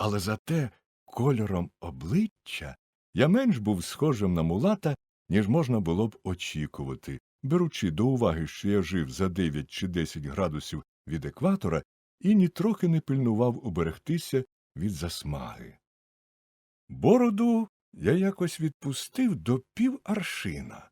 але зате кольором обличчя я менш був схожим на мулата, ніж можна було б очікувати, беручи до уваги, що я жив за 9 чи 10 градусів від екватора і нітрохи не пильнував уберегтися від засмаги. Бороду я якось відпустив до пів аршина,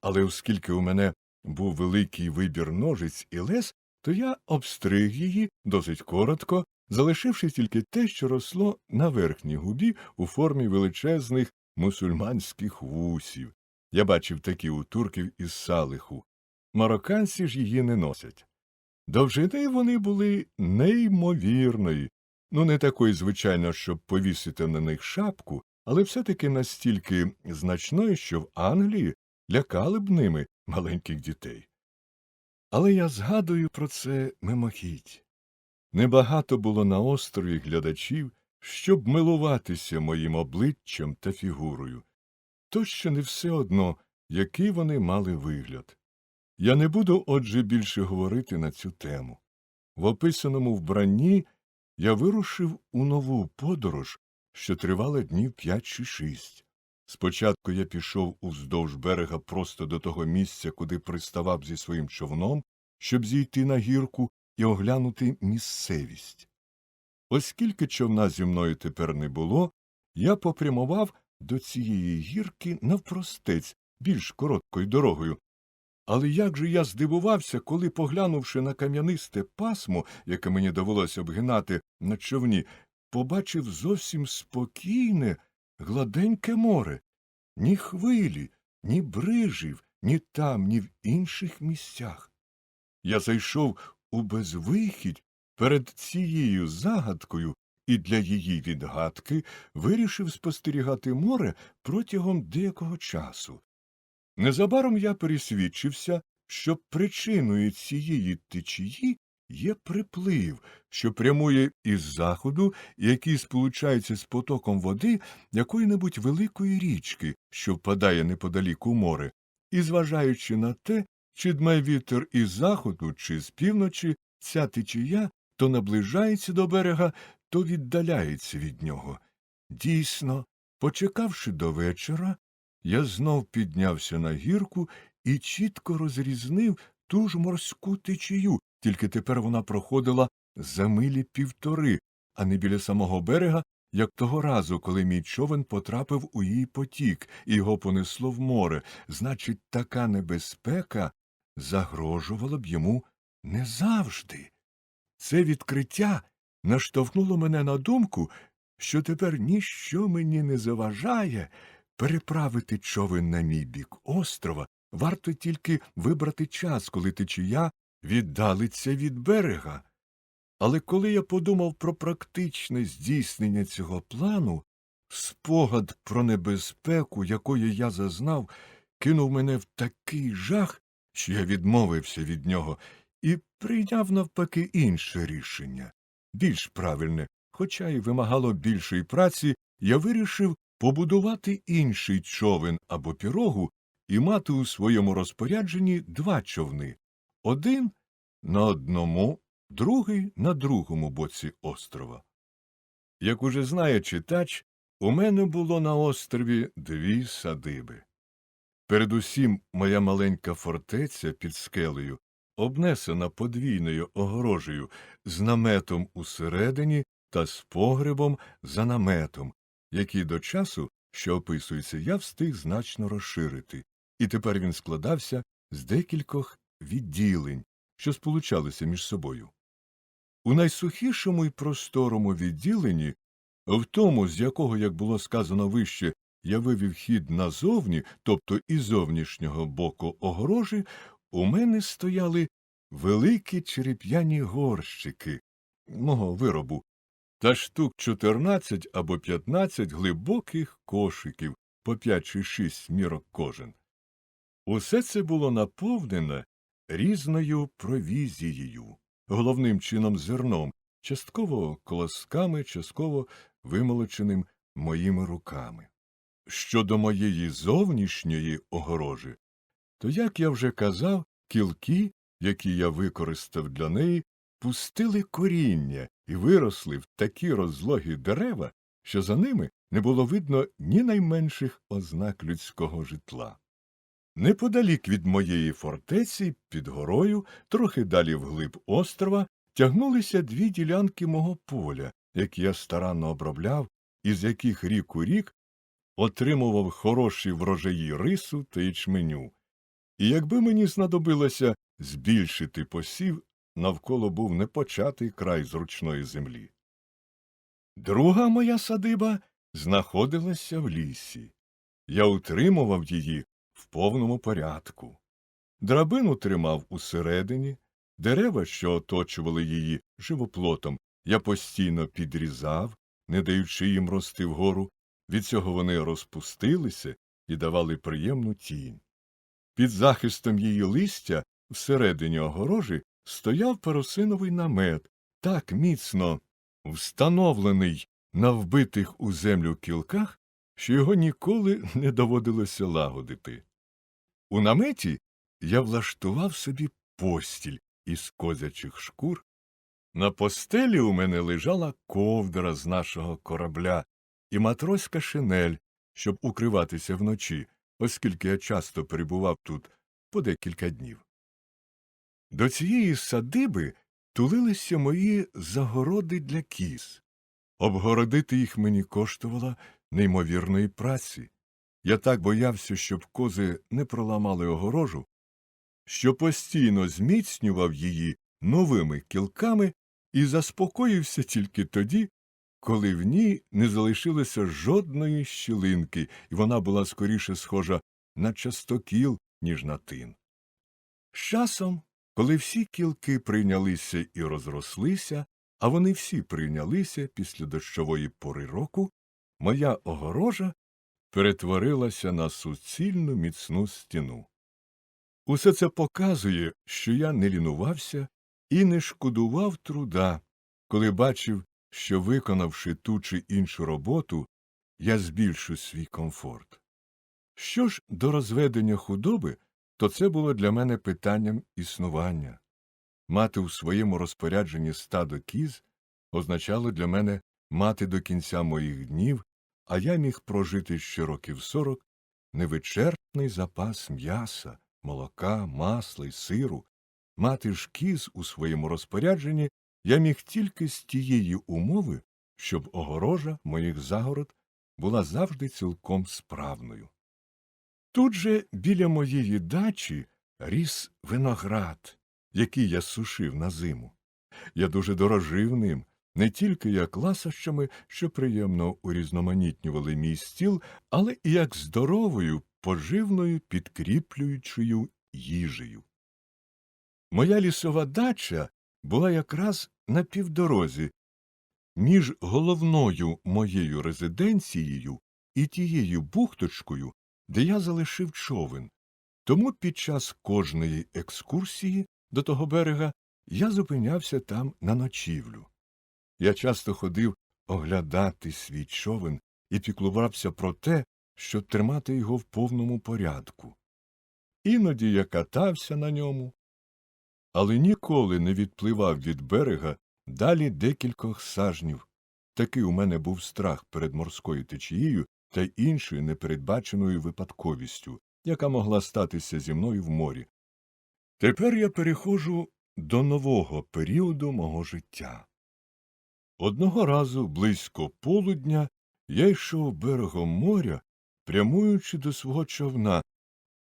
але оскільки у мене був великий вибір ножиць і лез, то я обстриг її досить коротко, залишивши тільки те, що росло на верхній губі у формі величезних мусульманських вусів. Я бачив такі у турків із салиху. Марокканці ж її не носять. Довжини вони були неймовірної, ну не такої, звичайно, щоб повісити на них шапку, але все-таки настільки значної, що в Англії лякали б ними маленьких дітей. Але я згадую про це мимохідь. Небагато було на острові глядачів, щоб милуватися моїм обличчям та фігурою. То ще не все одно, який вони мали вигляд. Я не буду, отже, більше говорити на цю тему. В описаному вбранні я вирушив у нову подорож, що тривала днів п'ять чи шість. Спочатку я пішов уздовж берега просто до того місця, куди приставав зі своїм човном, щоб зійти на гірку і оглянути місцевість. Оскільки човна зі мною тепер не було, я попрямував до цієї гірки навпростець, більш короткою дорогою. Але як же я здивувався, коли, поглянувши на кам'янисте пасмо, яке мені довелося обгинати на човні, побачив зовсім спокійне, гладеньке море, ні хвилі, ні брижів, ні там, ні в інших місцях. Я зайшов у безвихідь перед цією загадкою і для її відгадки вирішив спостерігати море протягом деякого часу. Незабаром я пересвідчився, що причиною цієї течії є приплив, що прямує із заходу який сполучається з потоком води якої-небудь великої річки, що впадає неподалік у море, і, зважаючи на те, чи дмає вітер із заходу, чи з півночі, ця течія то наближається до берега, то віддаляється від нього. Дійсно, почекавши до вечора, я знов піднявся на гірку і чітко розрізнив ту ж морську течію, тільки тепер вона проходила за милі півтори, а не біля самого берега, як того разу, коли мій човен потрапив у її потік і його понесло в море. Значить, така небезпека загрожувала б йому не завжди. Це відкриття наштовхнуло мене на думку, що тепер ніщо мені не заважає переправити човен на мій бік острова, варто тільки вибрати час, коли течія віддалиться від берега. Але коли я подумав про практичне здійснення цього плану, спогад про небезпеку, якої я зазнав, кинув мене в такий жах, що я відмовився від нього і прийняв навпаки інше рішення, більш правильне, хоча й вимагало більшої праці, я вирішив побудувати інший човен або пірогу і мати у своєму розпорядженні два човни один на одному, другий на другому боці острова. Як уже знає читач, у мене було на острові дві садиби. Передусім моя маленька фортеця під скелею, обнесена подвійною огорожею з наметом усередині та з погребом за наметом, який до часу, що описується, я встиг значно розширити, і тепер він складався з декількох відділень, що сполучалися між собою. У найсухішому і просторому відділенні, в тому, з якого, як було сказано вище, я вивів хід назовні, тобто із зовнішнього боку огорожі, у мене стояли великі череп'яні горщики мого виробу та штук 14 або 15 глибоких кошиків по 5 чи 6 мірок кожен. Усе це було наповнене різною провізією, головним чином зерном, частково колосками, частково вимолоченим моїми руками. Щодо моєї зовнішньої огорожі, то, як я вже казав, кілки, які я використав для неї, пустили коріння і виросли в такі розлогі дерева, що за ними не було видно ні найменших ознак людського житла. Неподалік від моєї фортеці, під горою, трохи далі вглиб острова, тягнулися дві ділянки мого поля, які я старанно обробляв, і з яких рік у рік отримував хороші врожаї рису та ячменю. І якби мені знадобилося збільшити посів, навколо був непочатий край зручної землі. Друга моя садиба знаходилася в лісі. Я утримував її в повному порядку. Драбину тримав усередині, дерева, що оточували її живоплотом, я постійно підрізав, не даючи їм рости вгору, від цього вони розпустилися і давали приємну тінь. Під захистом її листя всередині огорожі стояв парусиновий намет, так міцно встановлений на вбитих у землю кілках, що його ніколи не доводилося лагодити. У наметі я влаштував собі постіль із козячих шкур. На постелі у мене лежала ковдра з нашого корабля і матроська шинель, щоб укриватися вночі, оскільки я часто перебував тут по декілька днів. До цієї садиби тулилися мої загороди для кіз. Обгородити їх мені коштувало неймовірної праці. Я так боявся, щоб кози не проламали огорожу, що постійно зміцнював її новими кілками і заспокоївся тільки тоді, коли в ній не залишилося жодної щілинки, і вона була скоріше схожа на частокіл, ніж на тин. З часом, коли всі кілки прийнялися і розрослися, а вони всі прийнялися після дощової пори року, моя огорожа перетворилася на суцільну міцну стіну. Усе це показує, що я не лінувався і не шкодував труда, коли бачив, що, виконавши ту чи іншу роботу, я збільшу свій комфорт. Що ж до розведення худоби, то це було для мене питанням існування. Мати у своєму розпорядженні стадо кіз означало для мене мати до кінця моїх днів, а я міг прожити ще років сорок невичерпний запас м'яса, молока, масла й сиру. Мати ж кіз у своєму розпорядженні я міг тільки з тієї умови, щоб огорожа моїх загород була завжди цілком справною. Тут же біля моєї дачі ріс виноград, який я сушив на зиму. Я дуже дорожив ним, не тільки як ласощами, що приємно урізноманітнювали мій стіл, але і як здоровою, поживною, підкріплюючою їжею. Моя лісова дача була якраз на півдорозі між головною моєю резиденцією і тією бухточкою, де я залишив човен. Тому під час кожної екскурсії до того берега я зупинявся там на ночівлю. Я часто ходив оглядати свій човен і піклувався про те, щоб тримати його в повному порядку. Іноді я катався на ньому, але ніколи не відпливав від берега далі декількох сажнів. Такий у мене був страх перед морською течією та іншою непередбаченою випадковістю, яка могла статися зі мною в морі. Тепер я переходжу до нового періоду мого життя. Одного разу, близько полудня, я йшов берегом моря, прямуючи до свого човна,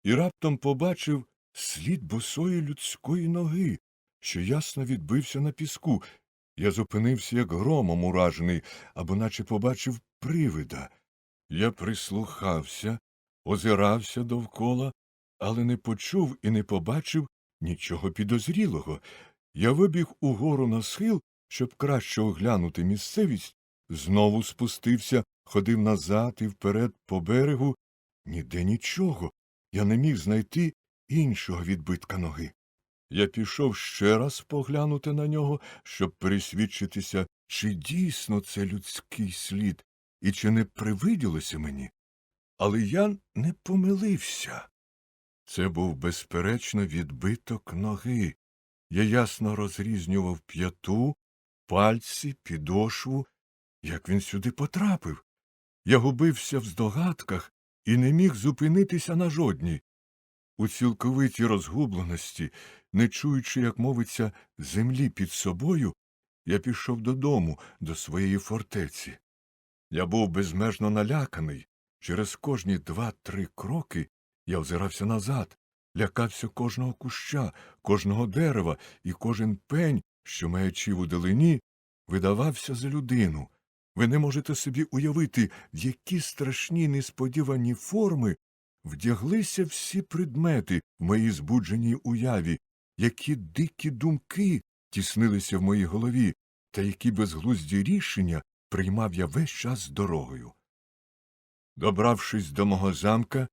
і раптом побачив слід босої людської ноги, що ясно відбився на піску. Я зупинився, як громом уражений, або наче побачив привида. Я прислухався, озирався довкола, але не почув і не побачив нічого підозрілого. Я вибіг угору на схил, щоб краще оглянути місцевість, знову спустився, ходив назад і вперед по берегу. Ніде нічого. Я не міг знайти іншого відбитка ноги. Я пішов ще раз поглянути на нього, щоб пересвідчитися, чи дійсно це людський слід, і чи не привиділося мені. Але я не помилився. Це був безперечно відбиток ноги. Я ясно розрізнював п'яту, пальці, підошву. Як він сюди потрапив? Я губився в здогадках і не міг зупинитися на жодній. У цілковитій розгубленості, не чуючи, як мовиться, землі під собою, я пішов додому, до своєї фортеці. Я був безмежно наляканий. Через кожні два-три кроки я озирався назад, лякався кожного куща, кожного дерева, і кожен пень, що маячив у далині, видавався за людину. Ви не можете собі уявити, які страшні несподівані форми вдяглися всі предмети в моїй збудженій уяві, які дикі думки тіснилися в моїй голові, та які безглузді рішення приймав я весь час дорогою. Добравшись до мого замка,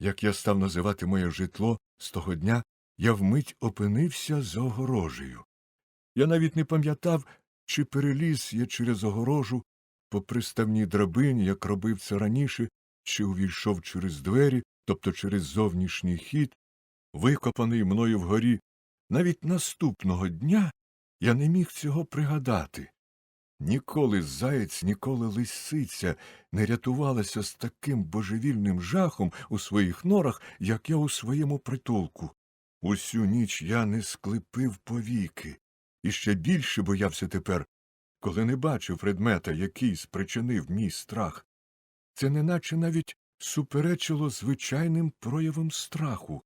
як я став називати моє житло з того дня, я вмить опинився за огорожею. Я навіть не пам'ятав, чи переліз я через огорожу по приставній драбині, як робив це раніше, чи увійшов через двері, тобто через зовнішній хід, викопаний мною вгорі. Навіть наступного дня я не міг цього пригадати. Ніколи заєць, ніколи лисиця не рятувалася з таким божевільним жахом у своїх норах, як я у своєму притулку. Усю ніч я не склепив повіки, і ще більше боявся тепер, коли не бачив предмета, який спричинив мій страх. Це неначе навіть суперечило звичайним проявам страху.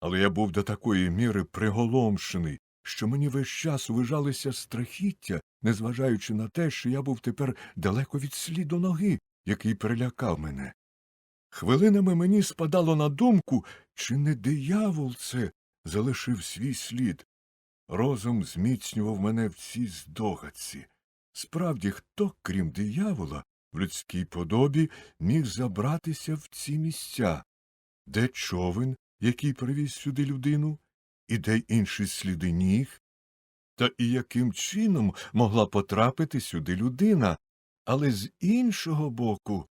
Але я був до такої міри приголомшений, що мені весь час вижалися страхіття, незважаючи на те, що я був тепер далеко від сліду ноги, який перелякав мене. Хвилинами мені спадало на думку, чи не диявол це залишив свій слід. Розум зміцнював мене в цій здогадці. Справді, хто, крім диявола, в людській подобі міг забратися в ці місця? Де човен, який привіз сюди людину, і де інші сліди ніг? Та і яким чином могла потрапити сюди людина? Але з іншого боку,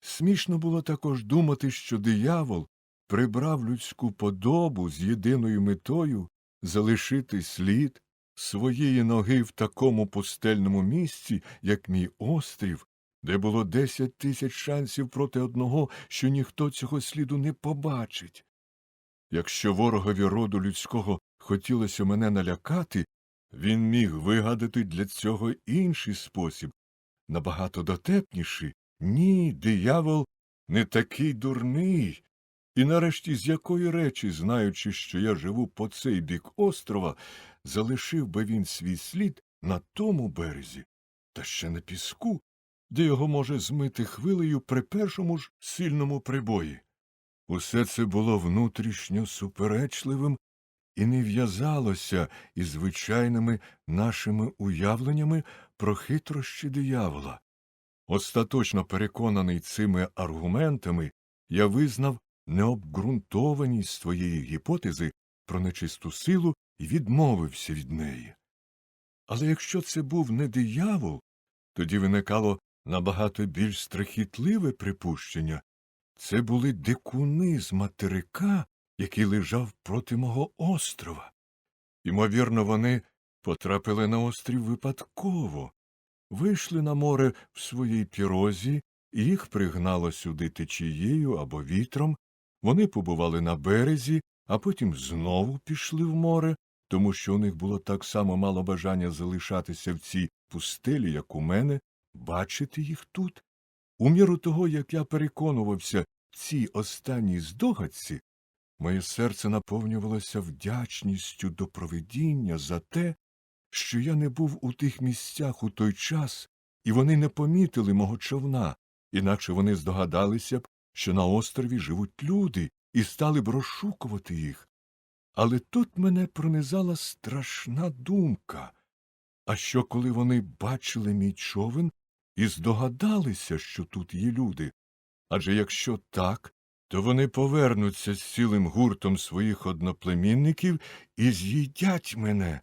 смішно було також думати, що диявол прибрав людську подобу з єдиною метою залишити слід своєї ноги в такому пустельному місці, як мій острів, де було десять тисяч шансів проти одного, що ніхто цього сліду не побачить. Якщо ворогові роду людського хотілося мене налякати, він міг вигадати для цього інший спосіб, набагато дотепніший. Ні, диявол не такий дурний. І нарешті з якої речі, знаючи, що я живу по цей бік острова, залишив би він свій слід на тому березі, та ще на піску, де його може змити хвилею при першому ж сильному прибої. Усе це було внутрішньо суперечливим і не в'язалося із звичайними нашими уявленнями про хитрощі диявола. Остаточно переконаний цими аргументами, я визнав необґрунтованість своєї гіпотези про нечисту силу і відмовився від неї. Але якщо це був не диявол, тоді виникало набагато більш страхітливе припущення. Це були дикуни з материка, який лежав проти мого острова. Ймовірно, вони потрапили на острів випадково, вийшли на море в своїй пірозі, їх пригнало сюди течією або вітром, вони побували на березі, а потім знову пішли в море, тому що у них було так само мало бажання залишатися в цій пустелі, як у мене, бачити їх тут. У міру того, як я переконувався в цій останній здогадці, моє серце наповнювалося вдячністю до провидіння за те, що я не був у тих місцях у той час, і вони не помітили мого човна, інакше вони здогадалися б, що на острові живуть люди, і стали б розшукувати їх. Але тут мене пронизала страшна думка. А що, коли вони бачили мій човен і здогадалися, що тут є люди? Адже якщо так, то вони повернуться з цілим гуртом своїх одноплемінників і з'їдять мене.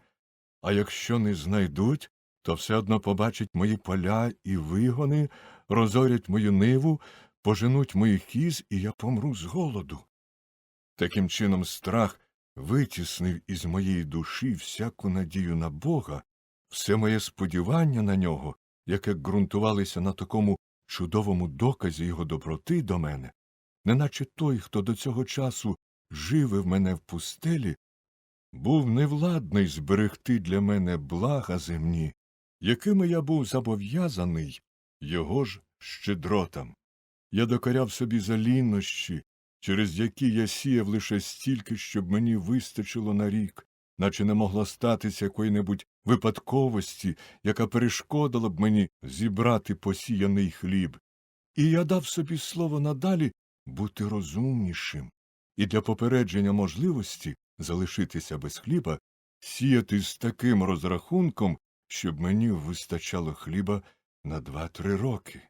А якщо не знайдуть, то все одно побачать мої поля і вигони, розорять мою ниву, поженуть моїх кіз, і я помру з голоду. Таким чином страх витіснив із моєї душі всяку надію на Бога, все моє сподівання на нього, яке ґрунтувалося на такому чудовому доказі його доброти до мене, неначе той, хто до цього часу живив мене в пустелі, був невладний зберегти для мене блага земні, якими я був зобов'язаний його ж щедротам. Я докоряв собі за лінощі, через які я сіяв лише стільки, щоб мені вистачило на рік, наче не могла статися якої-небудь випадковості, яка перешкодила б мені зібрати посіяний хліб. І я дав собі слово надалі бути розумнішим, і для попередження можливості залишитися без хліба сіяти з таким розрахунком, щоб мені вистачало хліба на два-три роки.